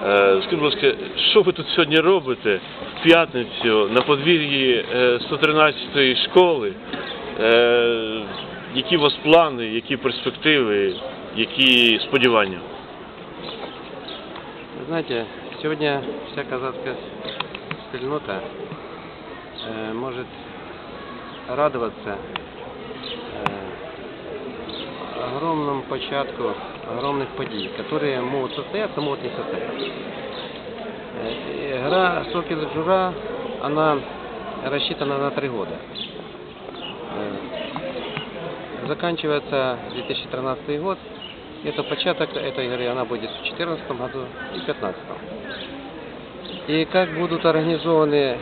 Скажіть, будь ласка, що ви тут сьогодні робите в п'ятницю на подвір'ї е, 113-ї школи? Е, Які у вас плани, які перспективи, які сподівання? Вы знаете, сегодня вся казахская спільнота э, может радоваться э, огромному початку огромных подій, которые могут состояться, могут не состояться. Э, и Игра «Сокол и Джура», она рассчитана на три года. Э, Заканчивается 2013 год. Это початок этой игры, она будет в 2014 году и 2015. І як будуть організовані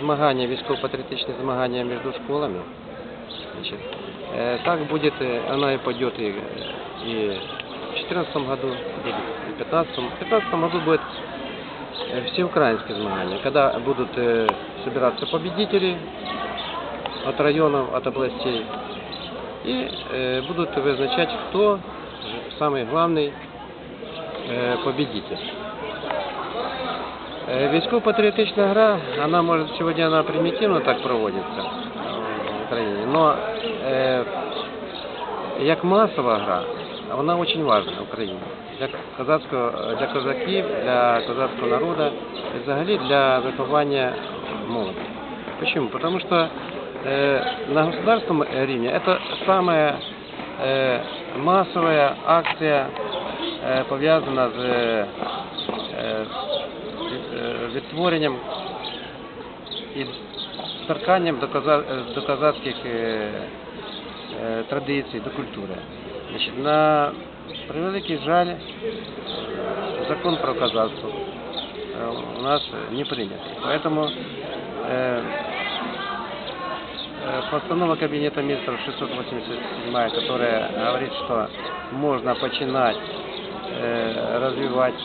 змагання, військово-патріотичні змагання між школами, значит, э, так будет, э, она и пойдет и, и в 2014 году, и в 2015. В 2015 году будет э, всеукраинские змагания, когда будут э, собираться победители от районов, от областей, и э, будут вызначать, кто же самый главный э, победитель. Е, Військово-патріотична гра, вона може сьогодні вона примітивно так проводиться е, в Україні, але е, як масова гра, вона дуже важлива в Україні. Для козацького, для козаків, для козацького народу і взагалі для виховання молоді. Почему? Потому что э, на государственном рівні это самая э, массовая акция, э, пов'язана з э, е, відтворенням і торканням до, коза, е, до козацьких е, е, традицій, до культури. Значить, на превеликий жаль, закон про козацтво е, у нас не принятый. Поэтому э, э, постанова Кабинета министров 687, которая говорит, что можно начинать э, развивать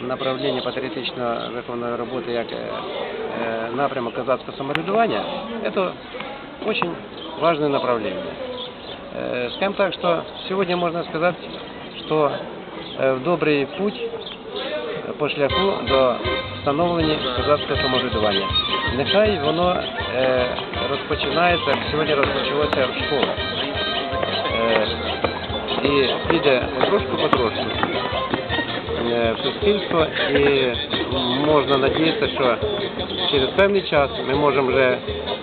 э, направление патріотичної виконної роботи як е, е, напрямок козацького самоврядування, это очень важное направление. Э, Скажем так, что сегодня можно сказать, что э, в добрий путь по шляху до встановлення козацького самоврядування. Нехай воно е, розпочинається, як сьогодні розпочалося в школах. Е, і піде потрошку потрошку е, в Суспільство і можна надіятися, що через певний час ми можемо вже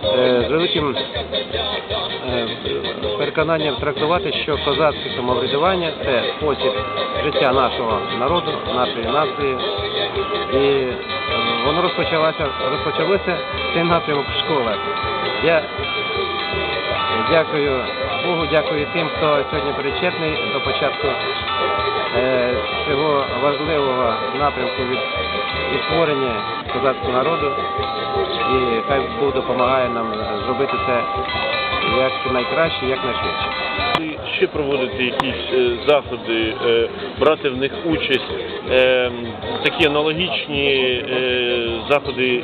е, з великим е, переконанням трактувати, що козацьке самоврядування це спосіб життя нашого народу, нашої нації. І е, воно розпочалося, розпочалося цей напрямок в школах. Я дякую Богу, дякую тим, хто сьогодні причетний до початку е, цього важливого напрямку від відтворення козацького народу. І хай Бог допомагає нам зробити це як найкраще, як найшвидше. Ви ще проводити якісь е, заходи, е, брати в них участь, е, такі аналогічні е, заходи,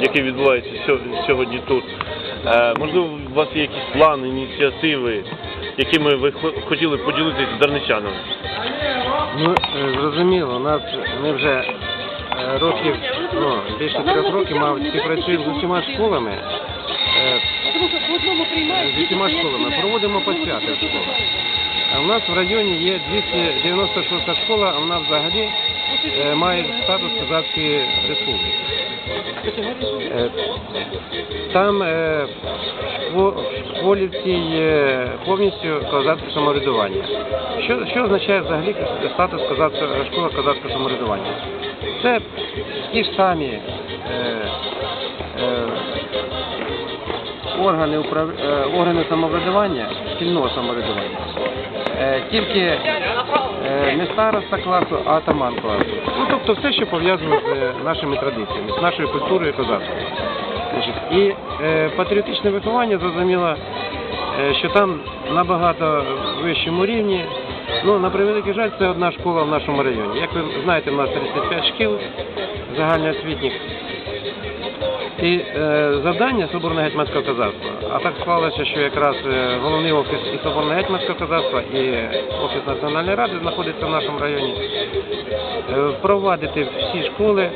які відбуваються сьо- сьогодні тут. Е, Можливо, у вас є якісь плани, ініціативи, якими ви хо- хотіли поділитися з дарничанами? Ну, е, зрозуміло, у нас ми вже е, років, ну, більше трьох років, мабуть, співпрацюємо з усіма школами. е, З усіма школами проводимо посвяти в школах. А у нас в районі є 296 школа, а вона взагалі має статус Козацької республіки. Е, Там е, в цій е, повністю козацьке самоврядування. Що, що означає взагалі статус козацького школа козацького самоврядування? Це ті ж самі органи, управ... е, органи самоврядування, шкільного самоврядування. Е, тільки е, не староста класу, а атаман класу. Ну, тобто все, що пов'язано з нашими традиціями, з нашою культурою козацькою. І патріотичне виховання зрозуміло, що там набагато вищому рівні. Ну, на превеликий жаль, це одна школа в нашому районі. Як ви знаєте, у нас 35 шкіл загальноосвітніх. І е, завдання Соборного гетьманського козацтва. А так склалося, що якраз е, головний офіс і Соборного гетьманського козацтва, і офіс Національної ради знаходиться в нашому районі. Е, впровадити всі школи,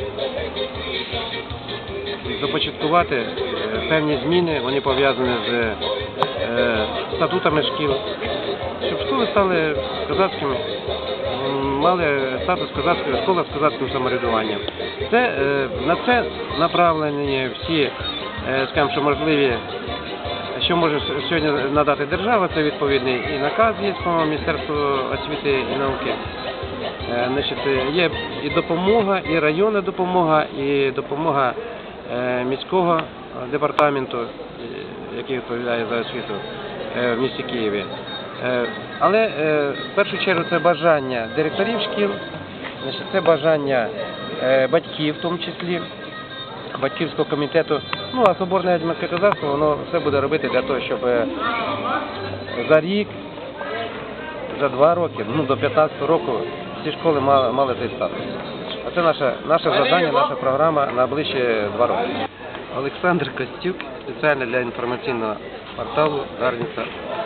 започаткувати е, певні зміни, вони пов'язані з е, статутами шкіл, школи стали козацькими, мали статус козацької школи з козацьким самоврядуванням. Це, е, на це направлені всі, е, скажімо, що можливі, що може сьогодні надати держава, це відповідний і наказ є по Міністерству освіти і науки. Е, Значить, є і допомога, і районна допомога, і допомога міського департаменту, який відповідає за освіту в місті Києві. Е, Але е, в першу чергу це бажання директорів шкіл, це бажання е, батьків в тому числі, батьківського комітету. Ну а Соборне козацтво воно все буде робити для того, щоб за рік за два роки, ну до 15 року ці школи мали, мали цей статус. А це наше, наше завдання, наша програма на ближчі два роки. Олександр Костюк, спеціально для інформаційного порталу Дарниця